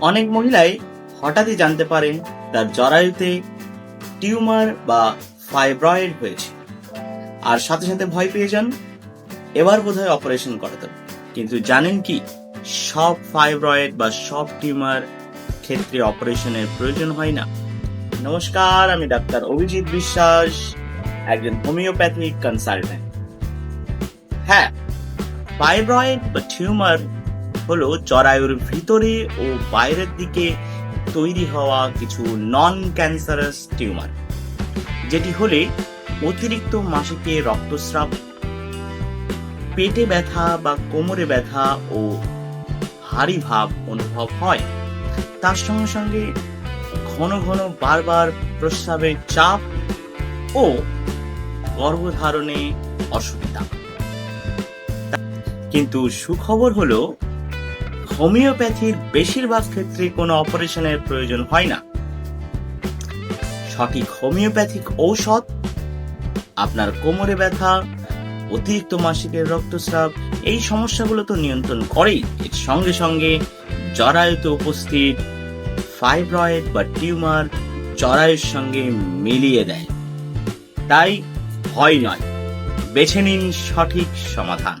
অনেক মহিলাই হঠাৎই জানতে পারেন তার জরায়ুতে টিউমার বা ফাইব্রয়েড হয়েছে। আর সাথে সাথে ভয় পেয়ে যান। এবার বোধহয় অপারেশন করাতে। কিন্তু জানেন কি? সব ফাইব্রয়েড বা সব টিউমার ক্ষেত্রে অপারেশনের প্রয়োজন হয় না। নমস্কার, আমি ডাক্তার অভিজিৎ বিশ্বাস, একজন হোমিওপ্যাথিক কনসালটেন্ট হ্যাঁ ফাইব্রয়েড বা টিউমার হলো জরায়ুর ভিতরে ও বাইরের দিকে তৈরি হওয়া কিছু নন ক্যান্সারাস টিউমার যেটি হলে অতিরিক্ত মাসিকে রক্তস্রাব, পেটে ব্যথা বা কোমরে ব্যথা ও ভারী ভাব অনুভব হয়। তার সঙ্গে সঙ্গে ঘন ঘন বারবার প্রস্রাবের চাপ ও গর্ভধারণে অসুবিধা। কিন্তু সুখবর হলো হোমিওপ্যাথির বেশিরভাগ ক্ষেত্রে কোনো অপারেশনের প্রয়োজন হয় না। সঠিক হোমিওপ্যাথিক ঔষধ, আপনার কোমরে ব্যথা, অতিরিক্ত মাসিকের রক্তস্রাব, এই সমস্যাগুলো তো নিয়ন্ত্রণ করেই। এর সঙ্গে সঙ্গে জরায়ুতে উপস্থিত ফাইব্রয়েড বা টিউমার জরায়ুর সঙ্গে মিলিয়ে দেয়। তাই ভয় নয়। বেছে নিন সঠিক সমাধান।